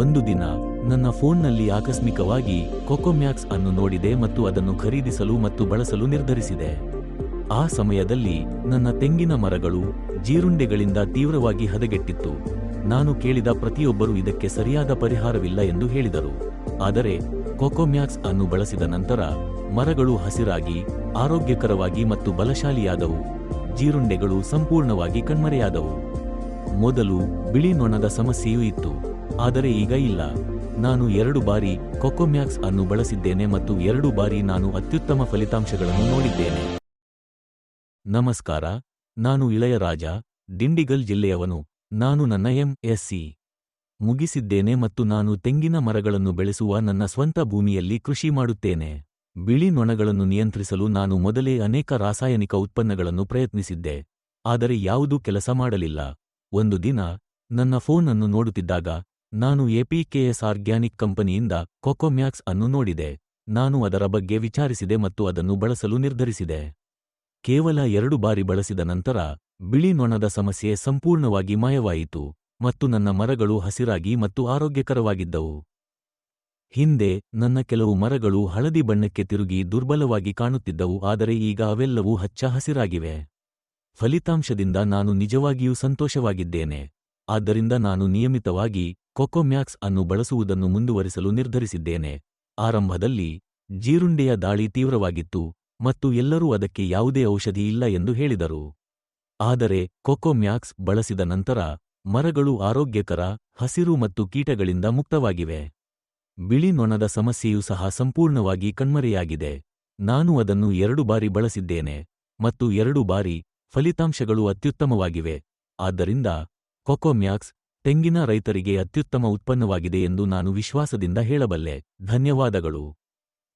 ಒಂದು ದಿನ ನನ್ನ ಫೋನ್ನಲ್ಲಿ ಆಕಸ್ಮಿಕವಾಗಿ ಕೊಕೊಮ್ಯಾಕ್ಸ್ ಅನ್ನು ನೋಡಿದೆ ಮತ್ತು ಅದನ್ನು ಖರೀದಿಸಲು ಮತ್ತು ಬಳಸಲು ನಿರ್ಧರಿಸಿದೆ. ಆ ಸಮಯದಲ್ಲಿ ನನ್ನ ತೆಂಗಿನ ಮರಗಳು ಜೀರುಂಡೆಗಳಿಂದ ತೀವ್ರವಾಗಿ ಹದಗೆಟ್ಟಿತ್ತು. ನಾನು ಕೇಳಿದ ಪ್ರತಿಯೊಬ್ಬರೂ ಇದಕ್ಕೆ ಸರಿಯಾದ ಪರಿಹಾರವಿಲ್ಲ ಎಂದು ಹೇಳಿದರು. ಆದರೆ ಕೊಕೊಮ್ಯಾಕ್ಸ್ ಅನ್ನು ಬಳಸಿದ ನಂತರ ಮರಗಳು ಹಸಿರಾಗಿ, ಆರೋಗ್ಯಕರವಾಗಿ ಮತ್ತು ಬಲಶಾಲಿಯಾದವು. ಜೀರುಂಡೆಗಳು ಸಂಪೂರ್ಣವಾಗಿ ಕಣ್ಮರೆಯಾದವು. ಮೊದಲು ಬಿಳಿ ನೊಣದ ಸಮಸ್ಯೆಯೂ ಇತ್ತು. ಆದರೆ ಈಗ ಇಲ್ಲ. ನಾನು ಎರಡು ಬಾರಿ ಕೊಕೊಮ್ಯಾಕ್ಸ್ ಅನ್ನು ಬಳಸಿದ್ದೇನೆ ಮತ್ತು ಎರಡು ಬಾರಿ ನಾನು ಅತ್ಯುತ್ತಮ ಫಲಿತಾಂಶಗಳನ್ನು ನೋಡಿದ್ದೇನೆ. ನಮಸ್ಕಾರ. ನಾನು ಇಳಯರಾಜ ದಿಂಡಿಗಲ್ ಜಿಲ್ಲೆಯವನು. ನಾನು ನನ್ನ ಎಂಎಸ್ಸಿ ಮುಗಿಸಿದ್ದೇನೆ ಮತ್ತು ನಾನು ತೆಂಗಿನ ಮರಗಳನ್ನು ಬೆಳೆಸುವ ನನ್ನ ಸ್ವಂತ ಭೂಮಿಯಲ್ಲಿ ಕೃಷಿ ಮಾಡುತ್ತೇನೆ. ಬಿಳಿ ನೊಣಗಳನ್ನು ನಿಯಂತ್ರಿಸಲು ನಾನು ಮೊದಲೇ ಅನೇಕ ರಾಸಾಯನಿಕ ಉತ್ಪನ್ನಗಳನ್ನು ಪ್ರಯತ್ನಿಸಿದ್ದೆ. ಆದರೆ ಯಾವುದೂ ಕೆಲಸ ಮಾಡಲಿಲ್ಲ. ಒಂದು ದಿನ ನನ್ನ ಫೋನ್ ಅನ್ನು ನೋಡುತ್ತಿದ್ದಾಗ ನಾನು ಎಪಿಕೆಎಸ್ ಆರ್ಗ್ಯಾನಿಕ್ ಕಂಪನಿಯಿಂದ ಕೊಕೊಮ್ಯಾಕ್ಸ್ ಅನ್ನು ನೋಡಿದೆ. ನಾನು ಅದರ ಬಗ್ಗೆ ವಿಚಾರಿಸಿದೆ ಮತ್ತು ಅದನ್ನು ಬಳಸಲು ನಿರ್ಧರಿಸಿದೆ. ಕೇವಲ ಎರಡು ಬಾರಿ ಬಳಸಿದ ನಂತರ ಬಿಳಿ ನೊಣದ ಸಮಸ್ಯೆ ಸಂಪೂರ್ಣವಾಗಿ ಮಾಯವಾಯಿತು ಮತ್ತು ನನ್ನ ಮರಗಳು ಹಸಿರಾಗಿ ಮತ್ತು ಆರೋಗ್ಯಕರವಾಗಿದ್ದವು. ಹಿಂದೆ ನನ್ನ ಕೆಲವು ಮರಗಳು ಹಳದಿ ಬಣ್ಣಕ್ಕೆ ತಿರುಗಿ ದುರ್ಬಲವಾಗಿ ಕಾಣುತ್ತಿದ್ದವು, ಆದರೆ ಈಗ ಅವೆಲ್ಲವೂ ಹಚ್ಚ ಹಸಿರಾಗಿವೆ. ಫಲಿತಾಂಶದಿಂದ ನಾನು ನಿಜವಾಗಿಯೂ ಸಂತೋಷವಾಗಿದ್ದೇನೆ. ಆದ್ದರಿಂದ ನಾನು ನಿಯಮಿತವಾಗಿ ಕೊಕೊಮ್ಯಾಕ್ಸ್ ಅನ್ನು ಬಳಸುವುದನ್ನು ಮುಂದುವರಿಸಲು ನಿರ್ಧರಿಸಿದ್ದೇನೆ. ಆರಂಭದಲ್ಲಿ ಜೀರುಂಡೆಯ ದಾಳಿ ತೀವ್ರವಾಗಿತ್ತು ಮತ್ತು ಎಲ್ಲರೂ ಅದಕ್ಕೆ ಯಾವುದೇ ಔಷಧಿ ಇಲ್ಲ ಎಂದು ಹೇಳಿದರು. ಆದರೆ ಕೊಕೊಮ್ಯಾಕ್ಸ್ ಬಳಸಿದ ನಂತರ ಮರಗಳು ಆರೋಗ್ಯಕರ, ಹಸಿರು ಮತ್ತು ಕೀಟಗಳಿಂದ ಮುಕ್ತವಾಗಿವೆ. ಬಿಳಿ ನೊಣದ ಸಮಸ್ಯೆಯೂ ಸಹ ಸಂಪೂರ್ಣವಾಗಿ ಕಣ್ಮರೆಯಾಗಿದೆ. ನಾನು ಅದನ್ನು ಎರಡು ಬಾರಿ ಬಳಸಿದ್ದೇನೆ ಮತ್ತು ಎರಡು ಬಾರಿ ಫಲಿತಾಂಶಗಳು ಅತ್ಯುತ್ತಮವಾಗಿವೆ. ಆದ್ದರಿಂದ ಕೊಕೊಮ್ಯಾಕ್ಸ್ ತೆಂಗಿನ ರೈತರಿಗೆ ಅತ್ಯುತ್ತಮ ಉತ್ಪನ್ನವಾಗಿದೆ ಎಂದು ನಾನು ವಿಶ್ವಾಸದಿಂದ ಹೇಳಬಲ್ಲೆ. ಧನ್ಯವಾದಗಳು.